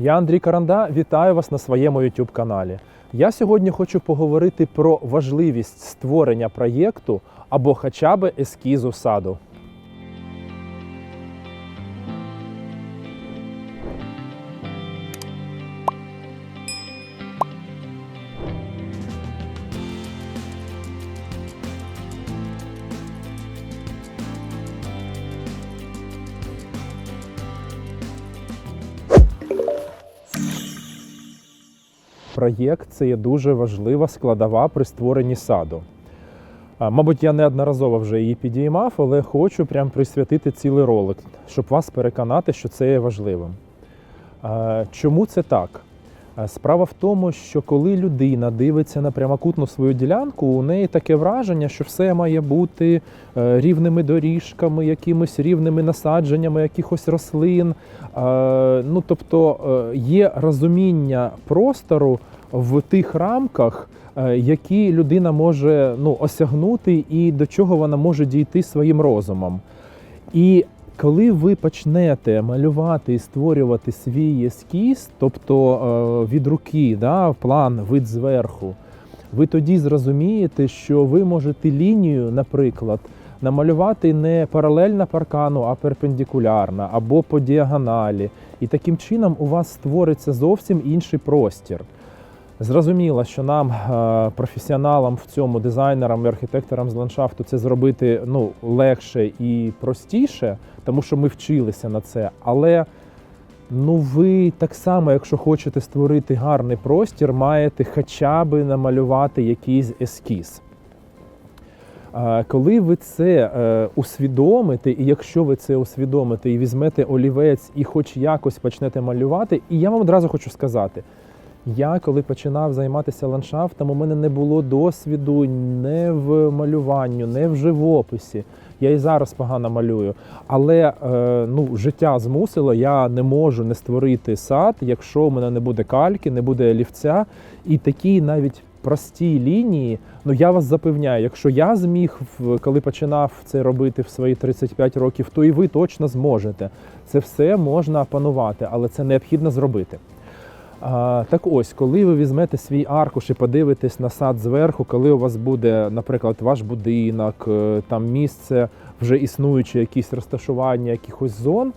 Я Андрій Каранда, вітаю вас на своєму YouTube каналі. Я сьогодні хочу поговорити про важливість створення проєкту або хоча б ескізу саду. Проєкт це є дуже важлива складова при створенні саду. Мабуть, я неодноразово вже її підіймав, але хочу прям присвятити цілий ролик, щоб вас переконати, що це є важливим. Чому це так? Справа в тому, що коли людина дивиться на прямокутну свою ділянку, у неї таке враження, що все має бути е, рівними доріжками, якимись рівними насадженнями якихось рослин. Ну, тобто е, є розуміння простору в тих рамках, е, які людина може ну, осягнути і до чого вона може дійти своїм розумом. І коли ви почнете малювати і створювати свій ескіз, тобто е, від руки, да, план, вид зверху, ви тоді зрозумієте, що ви можете лінію, наприклад, намалювати не паралельно паркану, а перпендикулярно або по діагоналі. І таким чином у вас створиться зовсім інший простір. Зрозуміло, що нам, е, професіоналам в цьому, дизайнерам і архітекторам з ландшафту, це зробити ну, легше і простіше, тому що ми вчилися на це. Але ну, ви так само, якщо хочете створити гарний простір, маєте хоча б намалювати якийсь ескіз. Е, Коли ви це е, усвідомите, і якщо ви це усвідомите і візьмете олівець і хоч якось почнете малювати, і я вам одразу хочу сказати. Я коли починав займатися ландшафтом, у мене не було досвіду не в малюванню, не в живописі. Я і зараз погано малюю. Але е, ну, життя змусило, я не можу не створити сад, якщо у мене не буде кальки, не буде олівця. І такі навіть прості лінії, ну я вас запевняю, якщо я зміг, коли починав це робити в свої 35 років, то і ви точно зможете. Це все можна опанувати, але це необхідно зробити. Так ось, коли ви візьмете свій аркуш і подивитесь на сад зверху, коли у вас буде, наприклад, ваш будинок, е, там місце вже існуюче, якісь розташування якихось зон,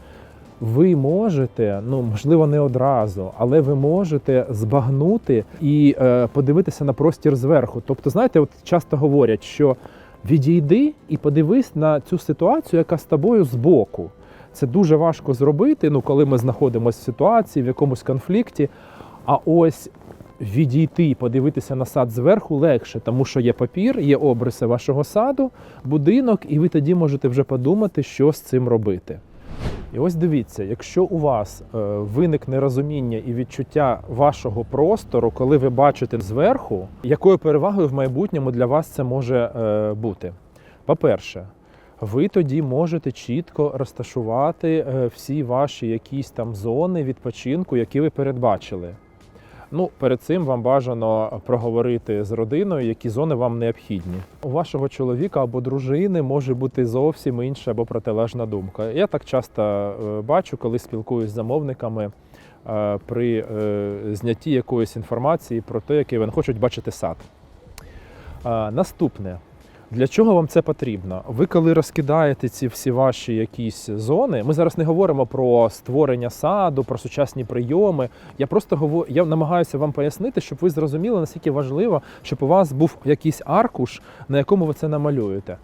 ви можете, ну можливо, не одразу, але ви можете збагнути і е, подивитися на простір зверху. Тобто, знаєте, от часто говорять, що відійди і подивись на цю ситуацію, яка з тобою збоку. Це дуже важко зробити, ну коли ми знаходимося в ситуації, в якомусь конфлікті. А ось відійти і подивитися на сад зверху легше, тому що є папір, є обриси вашого саду, будинок, і ви тоді можете вже подумати, що з цим робити. І ось дивіться, якщо у вас е, виникне розуміння і відчуття вашого простору, коли ви бачите зверху, якою перевагою в майбутньому для вас це може е, бути? По-перше, ви тоді можете чітко розташувати е, всі ваші якісь там зони відпочинку, які ви передбачили. Ну, перед цим вам бажано проговорити з родиною, які зони вам необхідні. У вашого чоловіка або дружини може бути зовсім інша або протилежна думка. Я так часто е, бачу, коли спілкуюсь з замовниками е, при знятті якоїсь інформації про те, який вони хочуть бачити сад. Наступне. Для чого вам це потрібно? Ви коли розкидаєте ці всі ваші якісь зони, ми зараз не говоримо про створення саду, про сучасні прийоми. Я просто говорю, я намагаюся вам пояснити, щоб ви зрозуміли, наскільки важливо, щоб у вас був якийсь аркуш, на якому ви це намалюєте.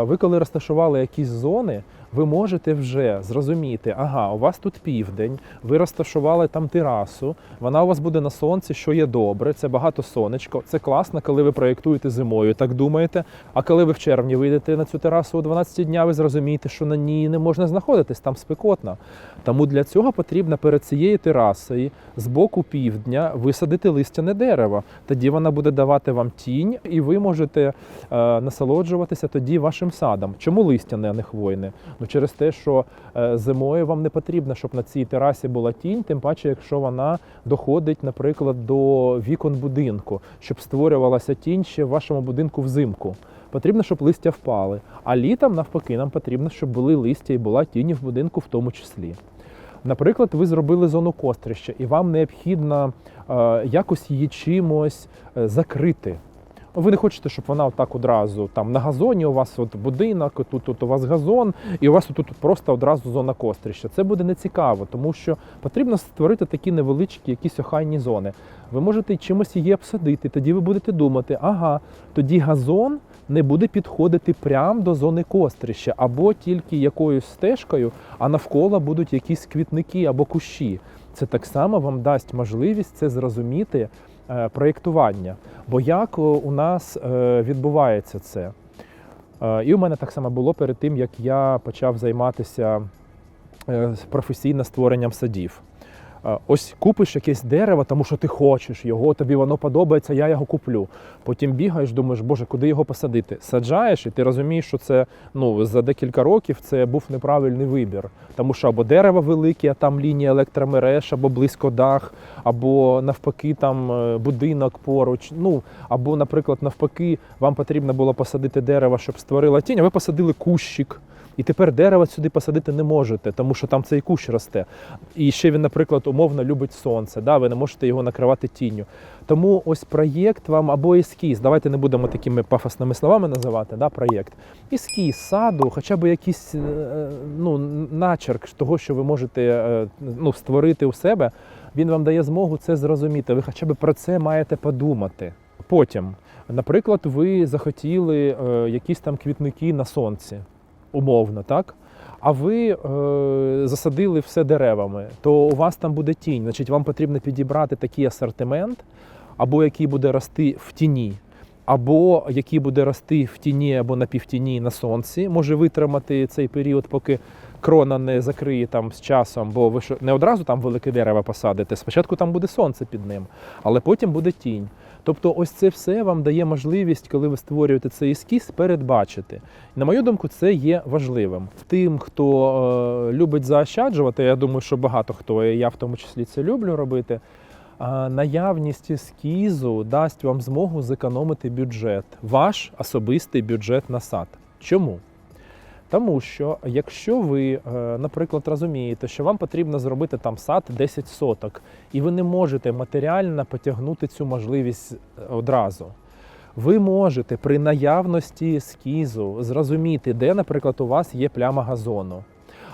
Ви коли розташували якісь зони, ви можете вже зрозуміти, ага, у вас тут південь, ви розташували там терасу, вона у вас буде на сонці, що є добре, це багато сонечко. Це класно, коли ви проєктуєте зимою, так думаєте. А коли ви в червні вийдете на цю терасу о 12 дня, ви зрозумієте, що на ній не можна знаходитись, там спекотно. Тому для цього потрібно перед цією терасою з боку півдня висадити листяне дерево. Тоді вона буде давати вам тінь, і ви можете е, насолоджуватися тоді вашим садом. Чому листяне, а не хвойне? Ну через те, що е, зимою вам не потрібно, щоб на цій терасі була тінь, тим паче, якщо вона доходить, наприклад, до вікон будинку, щоб створювалася тінь ще в вашому будинку взимку. Потрібно, щоб листя впали. А літом, навпаки, нам потрібно, щоб були листя і була тінь в будинку в тому числі. Наприклад, ви зробили зону кострища, і вам необхідно е, якось її чимось е, закрити. Ви не хочете, щоб вона отак одразу там на газоні. У вас от будинок, тут, тут у вас газон, і у вас тут просто одразу зона кострища. Це буде нецікаво, тому що потрібно створити такі невеличкі якісь охайні зони. Ви можете чимось її обсадити. Тоді ви будете думати, ага, тоді газон не буде підходити прямо до зони кострища, або тільки якоюсь стежкою, а навколо будуть якісь квітники або кущі. Це так само вам дасть можливість це зрозуміти проєктування. Бо як у нас е, відбувається це? Е, І у мене так само було перед тим, як я почав займатися е, професійно створенням садів. Ось купиш якесь дерево, тому що ти хочеш його, тобі воно подобається, я його куплю. Потім бігаєш, думаєш, боже, куди його посадити? Саджаєш, і ти розумієш, що це ну за декілька років це був неправильний вибір. Тому що або дерево велике, а там лінія електромереж, або близько дах, або навпаки, там е, будинок поруч. Ну або, наприклад, навпаки, вам потрібно було посадити дерево, щоб створило тінь, а ви посадили кущик. І тепер дерево сюди посадити не можете, тому що там цей кущ росте. І ще він, наприклад, умовно любить сонце. Да? Ви не можете його накривати тінню. Тому ось проєкт вам або ескіз. Давайте не будемо такими пафосними словами називати. Да? Проєкт. Ескіз, саду, хоча б якийсь е, ну, начерк того, що ви можете е, ну, створити у себе. Він вам дає змогу це зрозуміти. Ви хоча б про це маєте подумати. Потім, наприклад, ви захотіли е, якісь там квітники на сонці умовно, так? А ви е, засадили все деревами, то у вас там буде тінь. Значить, вам потрібно підібрати такий асортимент, або який буде рости в тіні, або який буде рости в тіні або на півтіні на сонці, може витримати цей період, поки крона не закриє там з часом, бо ви не одразу там велике дерево посадите. Спочатку там буде сонце під ним, але потім буде тінь. Тобто, ось це все вам дає можливість, коли ви створюєте цей ескіз, передбачити. На мою думку, це є важливим. Тим, хто е, любить заощаджувати, я думаю, що багато хто, і я в тому числі це люблю робити. Наявність ескізу дасть вам змогу зекономити бюджет, ваш особистий бюджет на сад. Чому? Тому що якщо ви, е, наприклад, розумієте, що вам потрібно зробити там сад 10 соток, і ви не можете матеріально потягнути цю можливість е, одразу. Ви можете при наявності ескізу зрозуміти, де, наприклад, у вас є пляма газону.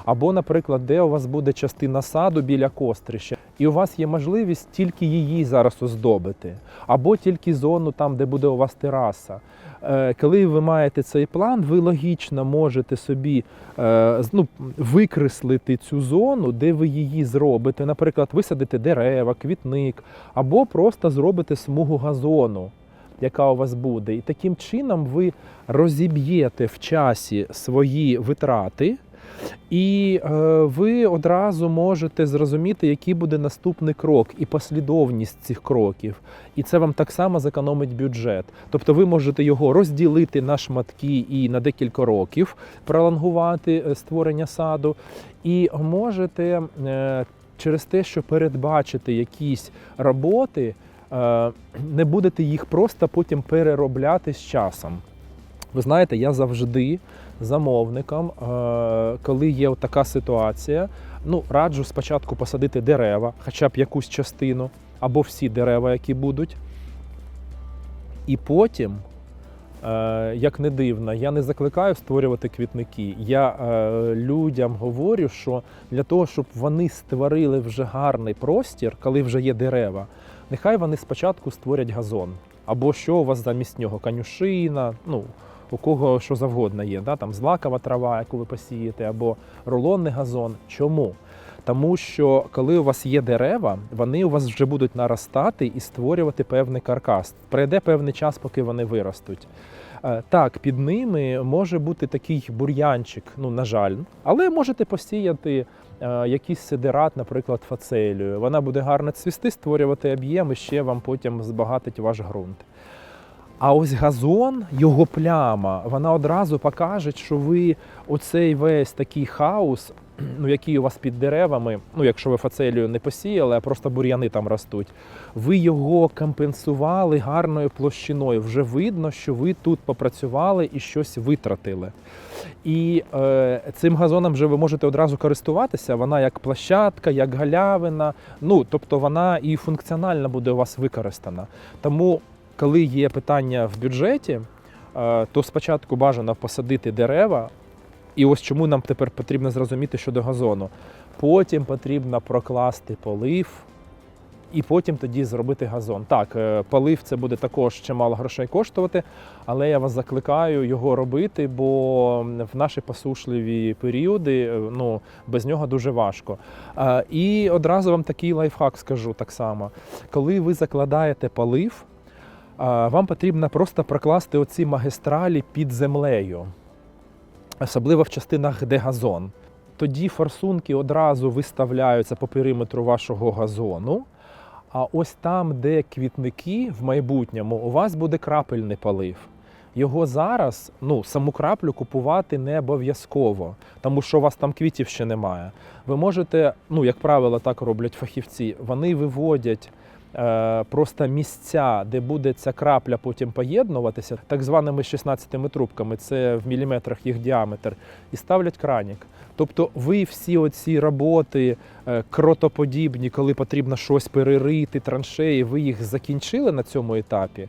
Або, наприклад, де у вас буде частина саду біля кострища, і у вас є можливість тільки її зараз оздобити, або тільки зону там, де буде у вас тераса. Е, Коли ви маєте цей план, ви логічно можете собі е, ну, викреслити цю зону, де ви її зробите. Наприклад, висадите дерева, квітник, або просто зробите смугу газону яка у вас буде. І таким чином ви розіб'єте в часі свої витрати, і е, ви одразу можете зрозуміти, який буде наступний крок і послідовність цих кроків. І це вам так само зекономить бюджет. Тобто ви можете його розділити на шматки і на декілька років пролонгувати е, створення саду, і можете е, через те, що передбачити якісь роботи, не будете їх просто потім переробляти з часом. Ви знаєте, я завжди замовникам, е, коли є така ситуація, ну раджу спочатку посадити дерева, хоча б якусь частину, або всі дерева, які будуть. І потім, е, як не дивно, я не закликаю створювати квітники. Я е, людям говорю, що для того, щоб вони створили вже гарний простір, коли вже є дерева, нехай вони спочатку створять газон. Або що у вас замість нього? Конюшина, ну у кого що завгодно є, да? там злакова трава, яку ви посієте, або рулонний газон. Чому? Тому що коли у вас є дерева, вони у вас вже будуть наростати і створювати певний каркас. Пройде певний час, поки вони виростуть. Е, Так, під ними може бути такий бур'янчик, ну на жаль, але можете посіяти е, якийсь сидерат, наприклад, фацелію. Вона буде гарно цвісти, створювати об'єм і ще вам потім збагатить ваш ґрунт. А ось газон, його пляма, вона одразу покаже, що ви оцей весь такий хаос ну, який у вас під деревами, ну якщо ви фацелію не посіяли, а просто бур'яни там ростуть, ви його компенсували гарною площиною. Вже видно, що ви тут попрацювали і щось витратили. І е, цим газоном вже ви можете одразу користуватися. Вона як площадка, як галявина. Ну тобто вона і функціонально буде у вас використана. Тому, коли є питання в бюджеті, е, то спочатку бажано посадити дерева. І ось чому нам тепер потрібно зрозуміти щодо газону. Потім потрібно прокласти полив, і потім тоді зробити газон. Так, е, полив це буде також чимало грошей коштувати, але я вас закликаю його робити, бо в наші посушливі періоди е, ну, без нього дуже важко. І одразу вам такий лайфхак скажу так само. Коли ви закладаєте полив, е, вам потрібно просто прокласти оці магістралі під землею, особливо в частинах, де газон. Тоді форсунки одразу виставляються по периметру вашого газону. А ось там, де квітники в майбутньому, у вас буде крапельний полив. Його зараз, ну, саму краплю купувати не обов'язково, тому що у вас там квітів ще немає. Ви можете, ну, як правило, так роблять фахівці, вони виводять просто місця, де буде ця крапля потім поєднуватися, так званими 16 трубками, це в міліметрах їх діаметр, і ставлять кранік. Тобто ви всі оці роботи е, кротоподібні, коли потрібно щось перерити, траншеї, ви їх закінчили на цьому етапі,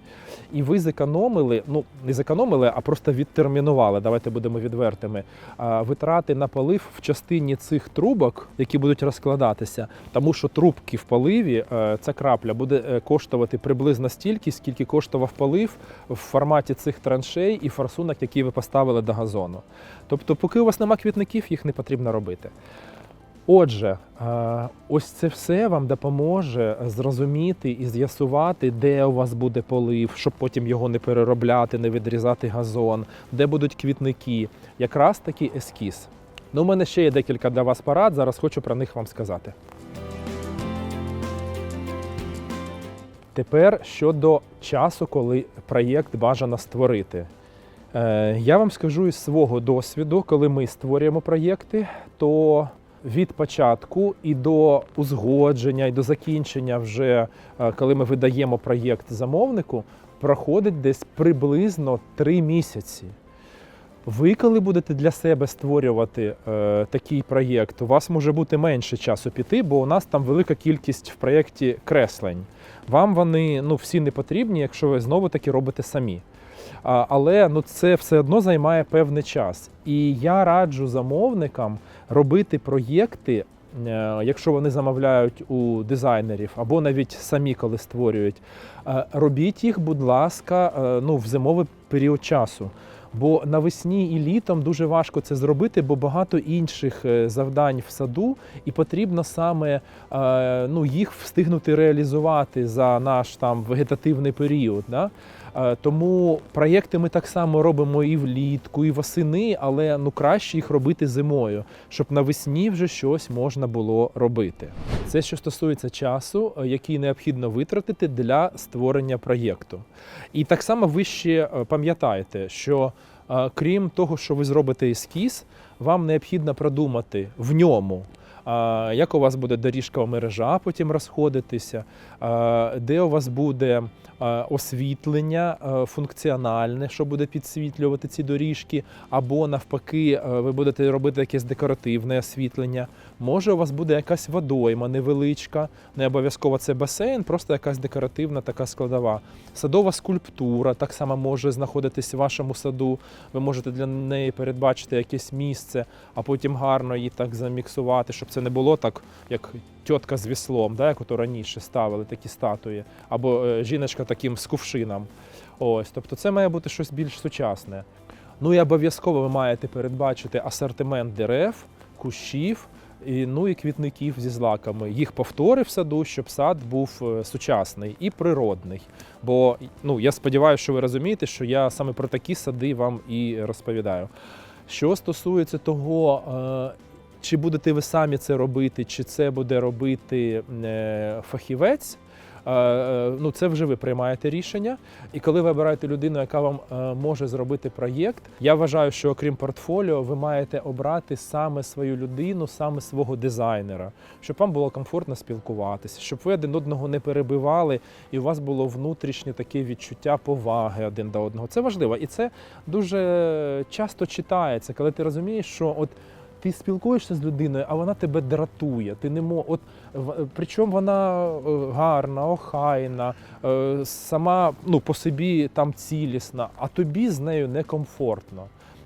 і ви зекономили, ну не зекономили, а просто відтермінували. Давайте будемо відвертими. Витрати на полив в частині цих трубок, які будуть розкладатися, тому що трубки в поливі, е, ця крапля буде е, коштувати приблизно стільки, скільки коштував полив в форматі цих траншей і форсунок, які ви поставили до газону. Тобто, поки у вас нема квітників, їх не потрібно робити. Отже, е, ось це все вам допоможе зрозуміти і з'ясувати, де у вас буде полив, щоб потім його не переробляти, не відрізати газон, де будуть квітники. Якраз таки ескіз. Ну, у мене ще є декілька для вас порад. Зараз хочу про них вам сказати. Тепер щодо часу, коли проєкт бажано створити. Е, Я вам скажу із свого досвіду, коли ми створюємо проєкти, то від початку і до узгодження, і до закінчення, вже е, коли ми видаємо проєкт замовнику, проходить десь приблизно три місяці. Ви, коли будете для себе створювати е, такий проєкт, у вас може бути менше часу піти, бо у нас там велика кількість в проєкті креслень. Вам вони ну, всі не потрібні, якщо ви знову таки робите самі. Але ну, це все одно займає певний час. І я раджу замовникам робити проєкти, е, якщо вони замовляють у дизайнерів, або навіть самі коли створюють. е, Робіть їх, будь ласка, е, ну, в зимовий період часу. Бо навесні і літом дуже важко це зробити, бо багато інших завдань в саду, і потрібно саме ну, їх встигнути реалізувати за наш там вегетативний період. Да? Е, Тому проєкти ми так само робимо і влітку, і восени, але ну краще їх робити зимою, щоб навесні вже щось можна було робити. Це що стосується часу, е, який необхідно витратити для створення проєкту. І так само ви ще е, пам'ятаєте, що крім того, що ви зробите ескіз, вам необхідно продумати в ньому. Як у вас буде доріжкова мережа потім розходитися, де у вас буде освітлення функціональне, що буде підсвітлювати ці доріжки, або навпаки, ви будете робити якесь декоративне освітлення. Може, у вас буде якась водойма невеличка, не обов'язково це басейн, просто якась декоративна така складова. Садова скульптура так само може знаходитись в вашому саду. Ви можете для неї передбачити якесь місце, а потім гарно її так заміксувати, щоб це не було так, як тітка з віслом, да, яку раніше ставили такі статуї, або е, жіночка таким з кувшином. Ось, тобто це має бути щось більш сучасне. Ну і обов'язково ви маєте передбачити асортимент дерев, кущів. І, ну і квітників зі злаками. Їх повтори в саду, щоб сад був е, сучасний і природний. Бо ну, я сподіваюся, що ви розумієте, що я саме про такі сади вам і розповідаю. Що стосується того, е, чи будете ви самі це робити, чи це буде робити е, фахівець, е, е, ну це вже ви приймаєте рішення. І коли ви обираєте людину, яка вам може зробити проєкт, я вважаю, що окрім портфоліо, ви маєте обрати саме свою людину, саме свого дизайнера, щоб вам було комфортно спілкуватися, щоб ви один одного не перебивали, і у вас було внутрішнє таке відчуття поваги один до одного. Це важливо, і це дуже часто читається, коли ти розумієш, що от. Ти спілкуєшся з людиною, а вона тебе дратує. Ти не мо... От причому вона е, гарна, охайна, е, сама ну, по собі там цілісна, а тобі з нею некомфортно.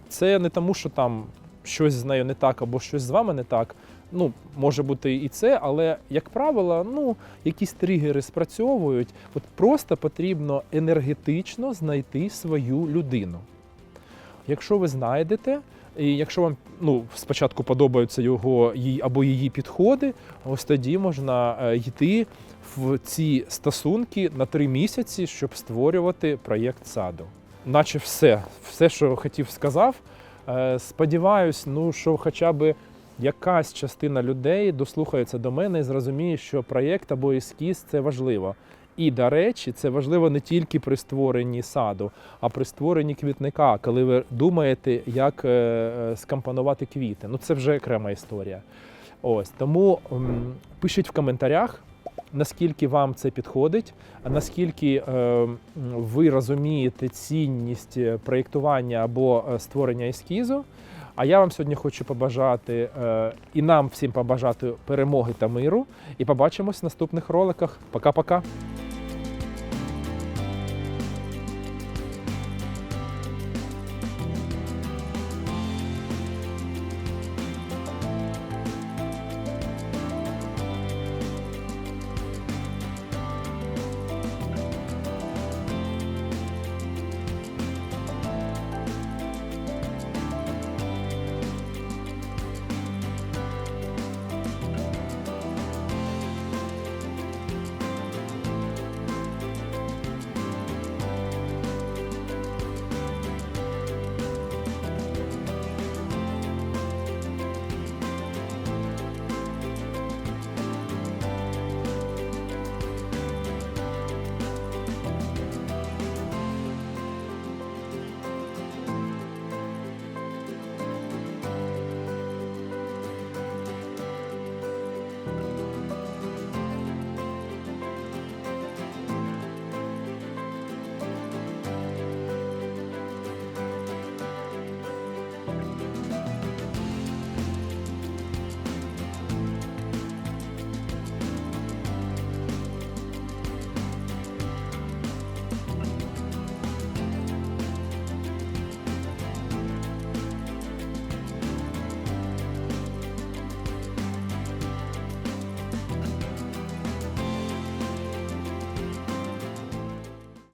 Це не тому, що там щось з нею не так або щось з вами не так. Ну, може бути і це, але, як правило, ну, якісь тригери спрацьовують. От просто потрібно енергетично знайти свою людину. Якщо ви знайдете, і якщо вам ну, спочатку подобаються його їй або її підходи, ось тоді можна е, йти в ці стосунки на три місяці, щоб створювати проєкт саду. Наче все, все, що хотів, сказав. Е, Сподіваюсь, ну що хоча б якась частина людей дослухається до мене і зрозуміє, що проєкт або ескіз це важливо. І, до речі, це важливо не тільки при створенні саду, а при створенні квітника, коли ви думаєте, як е, е, скомпонувати квіти. Ну це вже окрема історія. Ось тому пишіть в коментарях, наскільки вам це підходить, наскільки е, ви розумієте цінність проєктування або створення ескізу. А я вам сьогодні хочу побажати і нам всім побажати перемоги та миру. І побачимось в наступних роликах. Пока-пока.